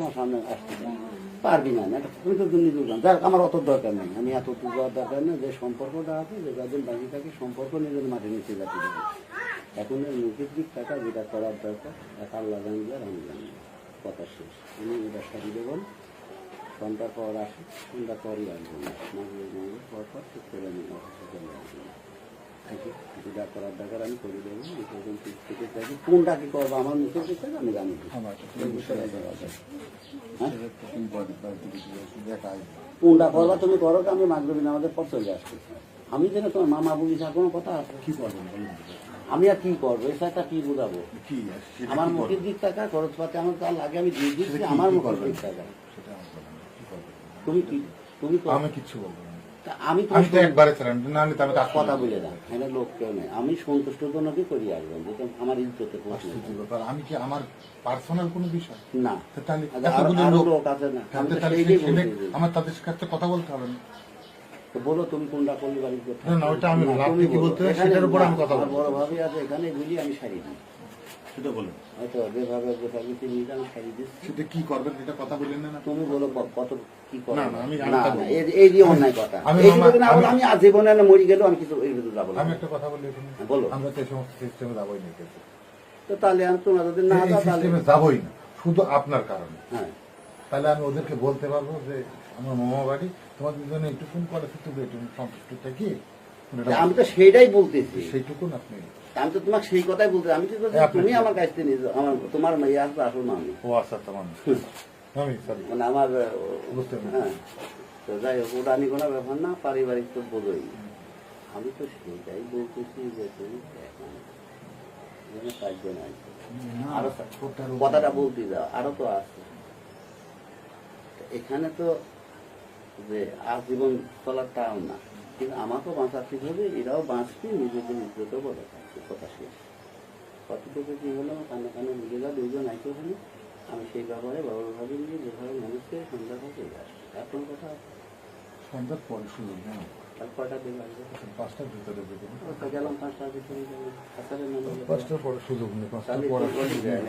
আমার সামনে আসতে পারবি না তুমি তো দুর্নীতি যাক, আমার অত দরকার নেই। আমি এত যাওয়ার দরকার নেই। যে সম্পর্কটা আছে, যে যাদের বাকি থাকে, সম্পর্ক নিজের মাঠে নিচে যাতে দেবে এখন এই মুখের দিক টাকা যেটা করার দরকার, এক আল্লাহ জানবে আর আমি জানব। কথা শেষ। আমি এটা সারি দেবেন সন্ধ্যার পর আসি সন্ধ্যার পরই আসব। না পর পর ঠিক করে আমি অফিসে চলে আসব। যেটা করার দরকার আমি করে দেবো এই থেকে থাকি কোনটা কি করব আমার মুখের দিক আমি জানি কিছু কোনটা করবা তুমি করো আমি মাগরবিন আমাদের পর চলে আসতেছি আমি যেন তোমার মামা কোনো কথা কি বলুন আমি আর কি করব? একটা কি বোঝাবো? কি আমার মুখের? দিক টাকা খরচ পাতে আমার তার লাগে? আমি দিয়ে দিচ্ছি আমার মুখের দিক টাকা? তুমি কি তুমি আমি কিচ্ছু বলব না। তা আমি আমি তো একবারে ছিলাম না হলে তো আমি কাজ কথা বলে দাও এখানে লোক কেউ নেই। আমি সন্তুষ্ট জনকে করি আসবেন যেটা আমার ইজ্জতে আশ্চর্য ব্যাপার আমি কি আমার পার্সোনাল কোনো বিষয়? না। তাহলে আচ্ছা, এতগুলো লোক লোক আছে না। আমি তো তাহলে আমার তাদের কাছে কথা বলতে হবে না। তো বলো তুমি কোনটা করলে বাড়ি না, না, ওটা আমি- না, আপনি কি বলতে সেটার উপর আমি কথা বলব। বড় ভাবি আছে এখানে বলি আমি সারি দিই। সেটা বলুন। হয়তো যেভাবে যেভাবে নিয়ে আমি সারি দিচ্ছি সেটা কি করবেন? সেটা কথা না না? তুমি বলো কত কি করো? না, না, আমি- আমি এই- অন্যায় কথা। আজীবনে না মরি গেলেও কিছু এই যাব আমি একটা কথা বলি বলো। আমরা তো এই সমস্ত সিস্টেমে যাবোই না। তো তাহলে আমি তোমরা যদি না সিস্টেমে যাবোই না শুধু আপনার কারণে। হ্যাঁ। তাহলে আমি ওদেরকে বলতে পারব যে আমার মামা বাড়ি তোমাদের জন্য একটুকুন করে একটু সন্তুষ্ট থাকি আমি তো সেইটাই বলতেছি। সেইটুকুন আপনি আমি তো তোমাকে সেই কথাই বলতে আমি বলছি, হ্যাঁ, তুমি আমার কাছ থেকে নিয়ে আমার তোমার মেয়ে আসবে আসল ও আচ্ছা তোমার মানে আমার হ্যাঁ। তো যাই হোক ওটা আমি কোনো ব্যাপার না পারিবারিক তো আমি তো বলতেছি যে তুমি এখানে আছে আরও কথাটা বলতে যাও আরও তো আছে। এখানে তো যে আজীবন চলার তাও না। কিন্তু আমাকেও বাঁচাতে হবে এরাও বাঁচবে নিজেদের ইজ্জতও বলে থাকছে কথা শেষ। কতটুকু কি হলো কানে কানে বুঝে যাও দুইজন আইতে ওখানে আমি সেই ব্যাপারে বড়ভাবে নিয়ে যেভাবে মানুষকে সন্ধ্যা থেকে আসছি এখন কথা সন্ধ্যার পরে শুরু হ্যাঁ। আর কয়টা দিন লাগবে? পাঁচটার ভিতরে বেরোবো। গেলাম পাঁচটার ভিতরে গেলাম। গেলাম। পাঁচটার পরে সুযোগ নেই পাঁচটার পরে তো বলি যায়